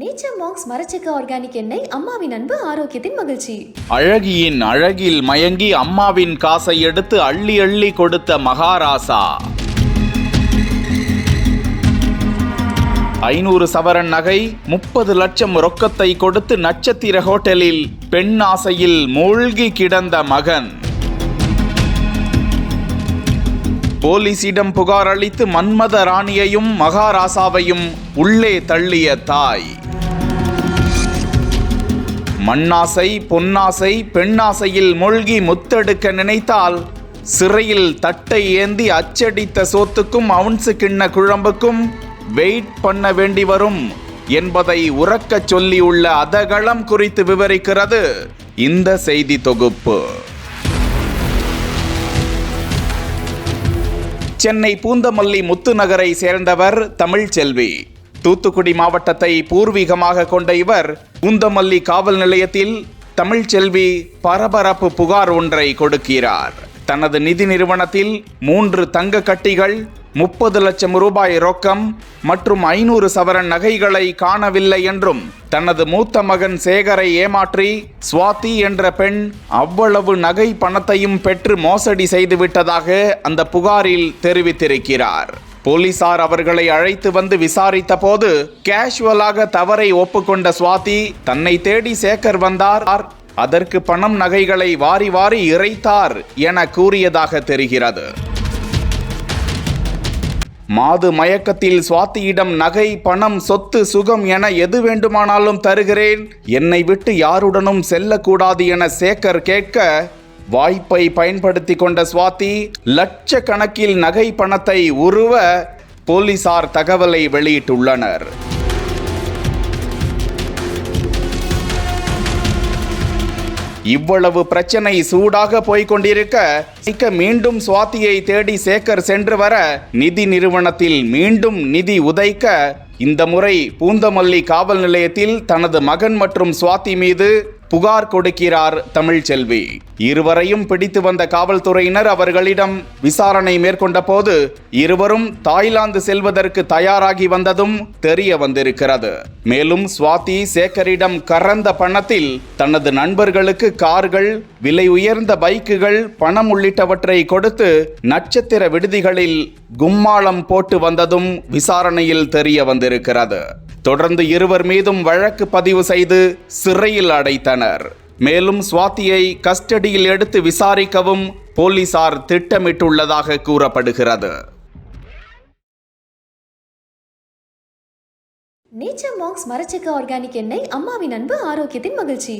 Nature marks மரச்சக்க organic எண்ணெய் அம்மாவின் அன்பு ஆரோக்கியத்தின் மகிழ்ச்சி. அழகியின் அழகில் மயங்கி அம்மாவின் காசை எடுத்து அள்ளி அள்ளி கொடுத்த மகாராசா. ஐநூறு சவரன் நகை முப்பது லட்சம் ரொக்கத்தை கொடுத்து நட்சத்திர ஹோட்டலில் பெண் ஆசையில் மூழ்கி கிடந்த மகன். போலீசிடம் புகார் அளித்து மன்மத ராணியையும் மகாராசாவையும் உள்ளே தள்ளிய தாய். மண்ணாசை பொன்னாசை பெண்ணாசையில் மூழ்கி முத்தெடுக்க நினைத்தால் சிறையில் தட்டை ஏந்தி அச்சடித்த சோத்துக்கும் அவுன்சு கிண்ண குழம்புக்கும் வெயிட் பண்ண வேண்டி வரும் என்பதை உறக்கச் சொல்லியுள்ள அதகளம் குறித்து விவரிக்கிறது இந்த செய்தி தொகுப்பு. சென்னை பூந்தமல்லி முத்துநகரை சேர்ந்தவர் தமிழ்ச்செல்வி. தூத்துக்குடி மாவட்டத்தை பூர்வீகமாக கொண்ட இவர் பூந்தமல்லி காவல் நிலையத்தில் தமிழ்ச்செல்வி பரபரப்பு புகார் ஒன்றை கொடுக்கிறார். தனது நிதி நிறுவனத்தில் மூன்று தங்க கட்டிகள் முப்பது லட்சம் ரூபாய் ரொக்கம் மற்றும் ஐநூறு சவரன் நகைகளை காணவில்லை என்றும் தனது மூத்த மகன் சேகரை ஏமாற்றி சுவாதி என்ற பெண் அவ்வளவு நகை பணத்தையும் பெற்று மோசடி செய்துவிட்டதாக அந்த புகாரில் தெரிவித்திருக்கிறார். போலீசார் அவர்களை அழைத்து வந்து விசாரித்த போது கேஷுவலாக தவறை ஒப்புக்கொண்ட சுவாதி தன்னை தேடி சேகர் வந்தார். அதற்கு பணம் நகைகளை வாரி வாரி இறைத்தார் என கூறியதாக தெரிகிறது. மாது மயக்கத்தில் சுவாத்தியிடம் நகை பணம் சொத்து சுகம் என எது வேண்டுமானாலும் தருகிறேன். என்னை விட்டு யாருடனும் செல்லக்கூடாது என சேகர் கேட்க வாய்ப்பை பயன்படுத்தி கொண்ட சுவாதி லட்சக்கணக்கில் நகை பணத்தை உருவ போலீசார் தகவலை வெளியிட்டுள்ளனர். இவ்வளவு பிரச்சனை சூடாக போய்க் கொண்டிருக்க சிக்க மீண்டும் சுவாத்தியை தேடி சேகர் சென்று வர நிதி நிறுவனத்தில் மீண்டும் நிதி உதைக்க இந்த முறை பூந்தமல்லி காவல் நிலையத்தில் தனது மகன் மற்றும் சுவாதி மீது புகார் கொடுக்கிறார் தமிழ்ச்செல்வி இருவரையும் பிடித்து வந்த காவல்துறையினர் அவர்களிடம் விசாரணை மேற்கொண்ட போது இருவரும் தாய்லாந்து செல்வதற்கு தயாராகி வந்ததும் தெரிய வந்திருக்கிறது. மேலும் சுவாதி சேகரிடம் கறந்த பணத்தில் தனது நண்பர்களுக்கு கார்கள் விலை உயர்ந்த பைக்குகள் பணம் உள்ளிட்டவற்றை கொடுத்து நட்சத்திர விடுதிகளில் கும்மாளம் போட்டு வந்ததும் விசாரணையில் தெரிய வந்திருக்கிறது. தொடர்ந்து இருவர் மீதும் வழக்கு பதிவு செய்து சிறையில் அடைத்தனர். மேலும் சுவாத்தியை கஸ்டடியில் எடுத்து விசாரிக்கவும் போலீசார் திட்டமிட்டுள்ளதாக கூறப்படுகிறது. நேச்சர் மார்க்ஸ் மரச்சக்க ஆர்கானிக் எண்ணெய் அம்மாவின் அன்பு ஆரோக்கியத்தின் மகிழ்ச்சி.